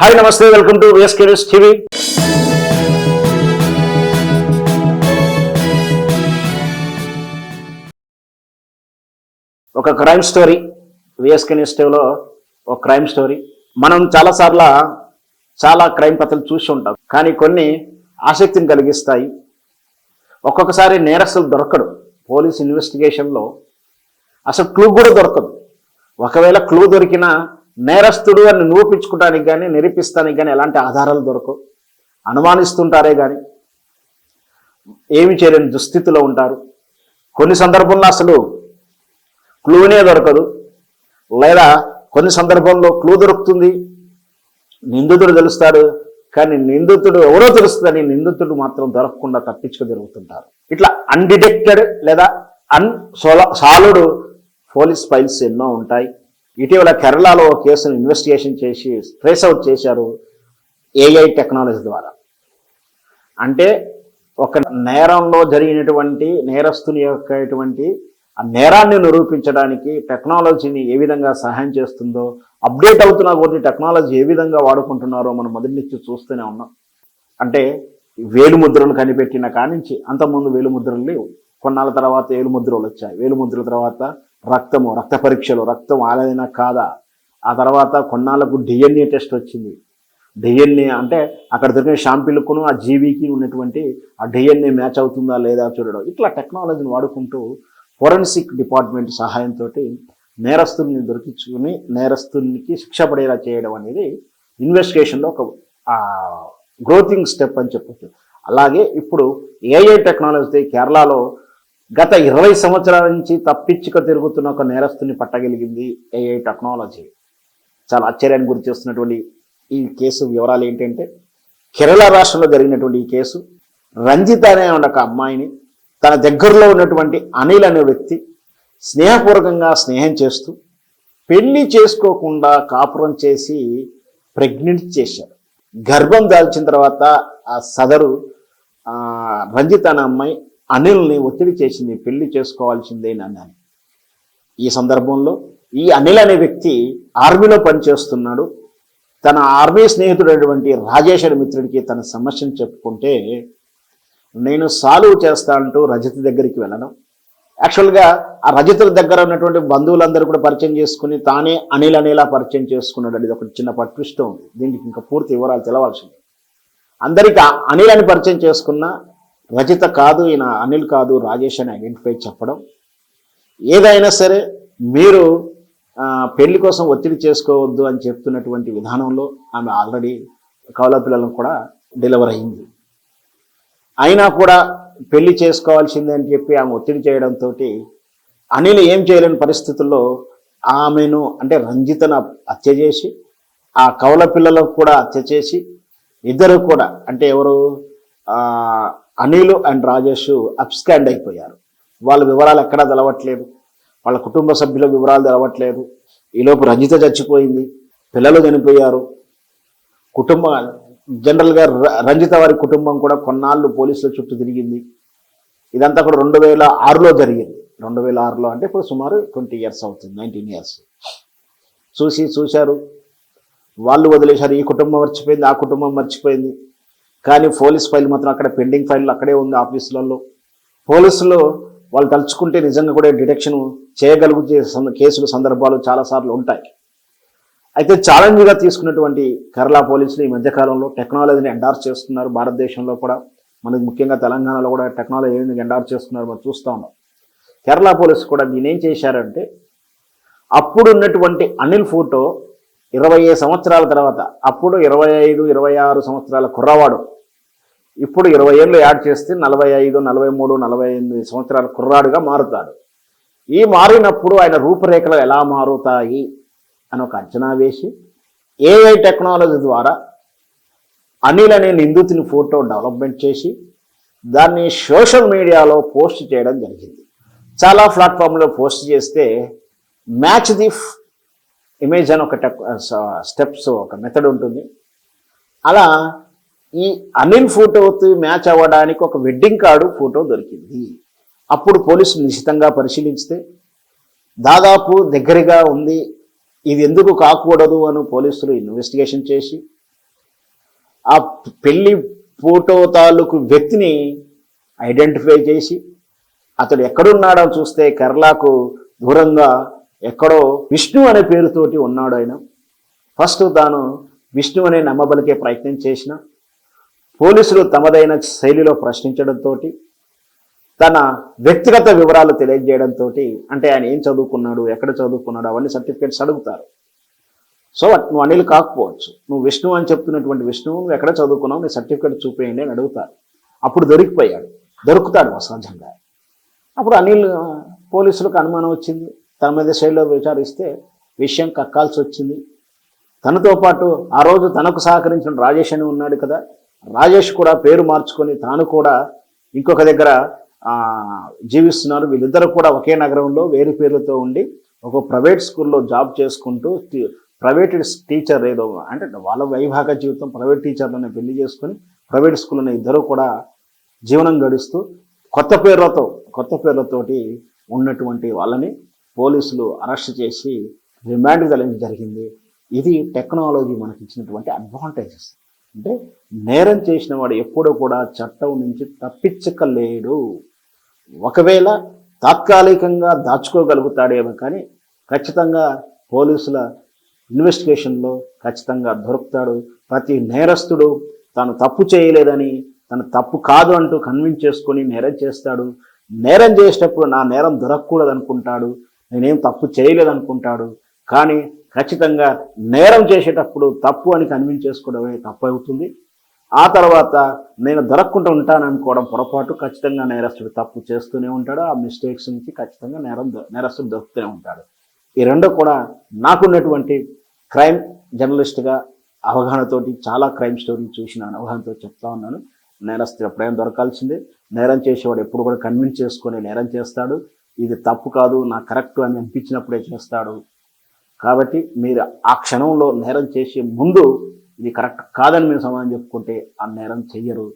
Hi నమస్తే welcome to VSK news TV. ఒక crime story VSK news టీవీలో ఒక క్రైమ్ స్టోరీ. మనం చాలాసార్లు చాలా క్రైమ్ కథలు చూసి ఉంటాం కానీ కొన్ని ఆసక్తిని కలిగిస్తాయి. ఒక్కొక్కసారి నేరస్తులు దొరకడు పోలీస్ ఇన్వెస్టిగేషన్లో అసలు క్లూ కూడా దొరకదు. ఒకవేళ క్లూ దొరికినా నేరస్తుడు అని నిరూపించుకోవడానికి కానీ నిరూపిస్తానికి కానీ ఎలాంటి ఆధారాలు దొరకవు. అనుమానిస్తుంటారే కానీ ఏమి చేయలేని దుస్థితిలో ఉంటారు. కొన్ని సందర్భంలో అసలు క్లూనే దొరకదు. లేదా కొన్ని సందర్భంలో క్లూ దొరుకుతుంది. నిందితుడు తెలుస్తాడు కానీ నిందితుడు ఎవరో తెలుస్తుందని నిందితుడు మాత్రం దొరకకుండా తప్పించుకు జరుగుతుంటారు ఇట్లా అన్డిటెక్టెడ్ లేదా అన్ సోల సాలుడు పోలీస్ ఫైల్స్ ఎన్నో ఉంటాయి. ఇటీవల కేరళలో కేసును ఇన్వెస్టిగేషన్ చేసి ట్రేస్ అవుట్ చేశారు ఏఐ టెక్నాలజీ ద్వారా. అంటే ఒక నేరంలో జరిగినటువంటి నేరస్తుని యొక్కటువంటి ఆ నేరాన్ని నిరూపించడానికి టెక్నాలజీని ఏ విధంగా సహాయం చేస్తుందో అప్డేట్ అవుతున్న కొద్ది టెక్నాలజీ ఏ విధంగా వాడుకుంటున్నారో మనం మొదటి నుంచి చూస్తూనే ఉన్నాం. అంటే వేలుముద్రలు కనిపెట్టిన కానించి అంతకుముందు వేలుముద్రలు లేవు. కొన్నాళ్ళ తర్వాత ఏలు ముద్రలు వచ్చాయి. వేలు ముద్రల తర్వాత రక్తము రక్త పరీక్షలు రక్తం ఆలైనా కాదా? ఆ తర్వాత కొన్నాళ్ళకు డిఎన్ఏ టెస్ట్ వచ్చింది. డిఎన్ఏ అంటే అక్కడ దొరికిన షాంపిల్కును ఆ జీవికి ఉన్నటువంటి ఆ డిఎన్ఏ మ్యాచ్ అవుతుందా లేదా చూడడం. ఇట్లా టెక్నాలజీని వాడుకుంటూ ఫోరెన్సిక్ డిపార్ట్మెంట్ సహాయంతో నేరస్తుల్ని దొరికించుకుని నేరస్తునికి శిక్ష పడేలా చేయడం అనేది ఇన్వెస్టిగేషన్లో ఒక గ్రోతింగ్ స్టెప్ అని చెప్పచ్చు. అలాగే ఇప్పుడు ఏఐ టెక్నాలజీ కేరళలో గత ఇరవై సంవత్సరాల నుంచి తప్పించుక తిరుగుతున్న ఒక నేరస్తుని పట్టగలిగింది ఏఐ టెక్నాలజీ చాలా ఆశ్చర్యాన్ని గురి చేస్తున్నటువంటి ఈ కేసు వివరాలు ఏంటంటే కేరళ రాష్ట్రంలో జరిగినటువంటి ఈ కేసు రంజిత అనే ఒక అమ్మాయిని తన దగ్గరలో ఉన్నటువంటి అనిల్ అనే వ్యక్తి స్నేహపూర్వకంగా స్నేహం చేస్తూ పెళ్ళి చేసుకోకుండా కాపురం చేసి ప్రెగ్నెంట్ చేశారు. గర్భం దాల్చిన తర్వాత ఆ సదరు రంజిత అనే అమ్మాయి అనిల్ని ఒత్తిడి చేసింది పెళ్ళి చేసుకోవాల్సిందే నన్ను ఈ సందర్భంలో ఈ అనిల్ అనే వ్యక్తి ఆర్మీలో పనిచేస్తున్నాడు. తన ఆర్మీ స్నేహితుడైనటువంటి రాజేష్ అనే మిత్రుడికి తన సమస్యను చెప్పుకుంటే నేను సాల్వ్ చేస్తా అంటూ రజత దగ్గరికి వెళ్ళను. యాక్చువల్గా ఆ రజతుల దగ్గర ఉన్నటువంటి బంధువులందరూ కూడా పరిచయం చేసుకుని తానే అనిల్ అనేలా పరిచయం చేసుకున్నాడు. అనేది ఒక చిన్న పట్విష్టం ఉంది. దీనికి ఇంకా పూర్తి వివరాలు తెలవాల్సింది. అందరికీ అనిల్ అని పరిచయం చేసుకున్న రజిత కాదు ఈయన అనిల్ కాదు రాజేష్ అని ఐడెంటిఫై చెప్పడం. ఏదైనా సరే మీరు పెళ్ళి కోసం ఒత్తిడి చేసుకోవద్దు అని చెప్తున్నటువంటి విధానంలో ఆమె ఆల్రెడీ కవల పిల్లలను కూడా డెలివర్ అయింది. అయినా కూడా పెళ్ళి చేసుకోవాల్సిందే అని చెప్పి ఆమె ఒత్తిడి చేయడంతో అనిల్ ఏం చేయలేని పరిస్థితుల్లో ఆమెను అంటే రంజితను హత్య చేసి ఆ కవల పిల్లలకు కూడా హత్య చేసి ఇద్దరు కూడా అంటే ఎవరు అనిల్ అండ్ రాజేష్ అబ్స్కాండ్ అయిపోయారు. వాళ్ళ వివరాలు ఎక్కడా తెలవట్లేదు. వాళ్ళ కుటుంబ సభ్యుల వివరాలు తెలవట్లేదు. ఈలోపు రజిత చచ్చిపోయింది. పిల్లలు చనిపోయారు. కుటుంబ జనరల్గా రంజిత వారి కుటుంబం కూడా కొన్నాళ్ళు పోలీసుల చుట్టూ తిరిగింది. ఇదంతా కూడా రెండు వేల ఆరులో జరిగింది. రెండు వేల ఆరులో అంటే ఇప్పుడు సుమారు ట్వంటీ ఇయర్స్ అవుతుంది నైన్టీన్ ఇయర్స్. చూసి చూశారు. వాళ్ళు వదిలేశారు. ఈ కుటుంబం మర్చిపోయింది ఆ కుటుంబం మర్చిపోయింది. కానీ పోలీస్ ఫైల్ మాత్రం అక్కడ పెండింగ్ ఫైల్ అక్కడే ఉంది ఆఫీసులలో. పోలీసులు వాళ్ళు తలుచుకుంటే నిజంగా కూడా డిటెక్షన్ చేయగలిగే సంద- కేసులు సందర్భాలు చాలాసార్లు ఉంటాయి. అయితే ఛాలెంజ్గా తీసుకున్నటువంటి కేరళ పోలీసులు ఈ మధ్యకాలంలో టెక్నాలజీని ఎండార్స్ చేస్తున్నారు. భారతదేశంలో కూడా మనకి ముఖ్యంగా తెలంగాణలో కూడా టెక్నాలజీ ఎండార్ ఎండార్స్ చేస్తున్నారు మనం చూస్తూ ఉన్నాం. కేరళ పోలీసు కూడా దీని ఏం చేశారంటే అప్పుడు ఉన్నటువంటి అనిల్ ఫోటో ఇరవై సంవత్సరాల తర్వాత అప్పుడు ఇరవై ఐదు ఇరవై ఆరు సంవత్సరాల కుర్రవాడు ఇప్పుడు ఇరవై ఏళ్ళు యాడ్ చేస్తే నలభై ఐదు నలభై మూడు నలభై ఎనిమిది సంవత్సరాల కుర్రాడుగా మారుతాడు. ఈ మారినప్పుడు ఆయన రూపురేఖలు ఎలా మారుతాయి అని ఒక అంచనా వేసి ఏఐ టెక్నాలజీ ద్వారా అనిల్ అనే నిందితుని ఫోటో డెవలప్మెంట్ చేసి దాన్ని సోషల్ మీడియాలో పోస్ట్ చేయడం జరిగింది. చాలా ప్లాట్ఫామ్లో పోస్ట్ చేస్తే మ్యాచ్ ది ఇమేజ్ అని ఒక టెక్ స్టెప్స్ ఒక మెథడ్ ఉంటుంది. అలా ఈ అనిల్ ఫోటోతో మ్యాచ్ అవ్వడానికి ఒక వెడ్డింగ్ కార్డు ఫోటో దొరికింది. అప్పుడు పోలీసులు నిశ్చితంగా పరిశీలిస్తే దాదాపు దగ్గరగా ఉంది. ఇది ఎందుకు కాకూడదు అని పోలీసులు ఇన్వెస్టిగేషన్ చేసి ఆ పెళ్ళి ఫోటో తాలూకు వ్యక్తిని ఐడెంటిఫై చేసి అతడు ఎక్కడున్నాడో చూస్తే కేరళకు దూరంగా ఎక్కడో విష్ణు అనే పేరుతోటి ఉన్నాడు ఆయన. ఫస్ట్ తాను విష్ణు అనే నమ్మబలికే ప్రయత్నం చేసిన. పోలీసులు తమదైన శైలిలో ప్రశ్నించడంతో తన వ్యక్తిగత వివరాలు తెలియజేయడంతో అంటే ఆయన ఏం చదువుకున్నాడు ఎక్కడ చదువుకున్నాడు అవన్నీ సర్టిఫికేట్స్ అడుగుతారు. సో నువ్వు అనిల్ కాకపోవచ్చు. నువ్వు విష్ణువు అని చెప్తున్నటువంటి విష్ణువు నువ్వు ఎక్కడ చదువుకున్నావు నీ సర్టిఫికేట్ చూపేయండి అని అడుగుతారు. అప్పుడు దొరికిపోయాడు. దొరుకుతాడు అసహజంగా. అప్పుడు అనిల్ పోలీసులకు అనుమానం వచ్చింది. తన మీద శైలిలో విచారిస్తే విషయం కక్కాల్సి వచ్చింది. తనతో పాటు ఆ రోజు తనకు సహకరించిన రాజేష్ అని ఉన్నాడు కదా రాజేష్ కూడా పేరు మార్చుకొని తాను కూడా ఇంకొక దగ్గర జీవిస్తున్నారు. వీళ్ళిద్దరూ కూడా ఒకే నగరంలో వేరు పేర్లతో ఉండి ఒక ప్రైవేట్ స్కూల్లో జాబ్ చేసుకుంటూ ప్రైవేట్ టీచర్ ఏదో అంటే వాళ్ళ వైభాగ జీవితం ప్రైవేట్ టీచర్లనే పెళ్ళి చేసుకొని ప్రైవేట్ స్కూల్లోనే ఇద్దరు కూడా జీవనం గడుస్తూ కొత్త పేర్లతో కొత్త పేర్లతోటి ఉన్నటువంటి వాళ్ళని పోలీసులు అరెస్ట్ చేసి రిమాండ్ తరలించడం జరిగింది. ఇది టెక్నాలజీ మనకి ఇచ్చినటువంటి అడ్వాంటేజెస్. అంటే నేరం చేసిన వాడు ఎప్పుడూ కూడా చట్టం నుంచి తప్పించకలేడు ఒకవేళ తాత్కాలికంగా దాచుకోగలుగుతాడేమో కానీ ఖచ్చితంగా పోలీసుల ఇన్వెస్టిగేషన్లో ఖచ్చితంగా దొరుకుతాడు. ప్రతి నేరస్తుడు తాను తప్పు చేయలేదని తను తప్పు కాదు అంటూ కన్విన్స్ చేసుకొని నేరం చేస్తాడు. నేరం చేసేటప్పుడు నా నేరం దొరకకూడదు అనుకుంటాడు నేనేం తప్పు చేయలేదనుకుంటాడు. కానీ ఖచ్చితంగా నేరం చేసేటప్పుడు తప్పు అని కన్విన్స్ చేసుకోవడమే తప్పు అవుతుంది ఆ తర్వాత నేను దొరకకుండా ఉంటాననుకోవడం పొరపాటు. ఖచ్చితంగా నేరస్తుడు తప్పు చేస్తూనే ఉంటాడు. ఆ మిస్టేక్స్ నుంచి ఖచ్చితంగా నేరం దొ- నేరస్తుడు దొరుకుతూనే ఉంటాడు. ఈ రెండో కూడా నాకున్నటువంటి క్రైమ్ జర్నలిస్ట్గా అవగాహనతోటి చాలా క్రైమ్ స్టోరీలు చూసిన అవగాహనతో చెప్తా ఉన్నాను. నేరస్తుడు ఎప్పుడైనా దొరకాల్సిందే. నేరం చేసేవాడు ఎప్పుడు కూడా కన్విన్స్ చేసుకొని నేరం చేస్తాడు. ఇది తప్పు కాదు నా కరెక్ట్ అని అనిపించినప్పుడే చేస్తాడు. కాబట్టి మీరు ఆ క్షణంలో నేరం చేసే ముందు ఇది కరెక్ట్ కాదని మీరు సమాధానం చెప్పుకుంటే ఆ నేరం చెయ్యరు.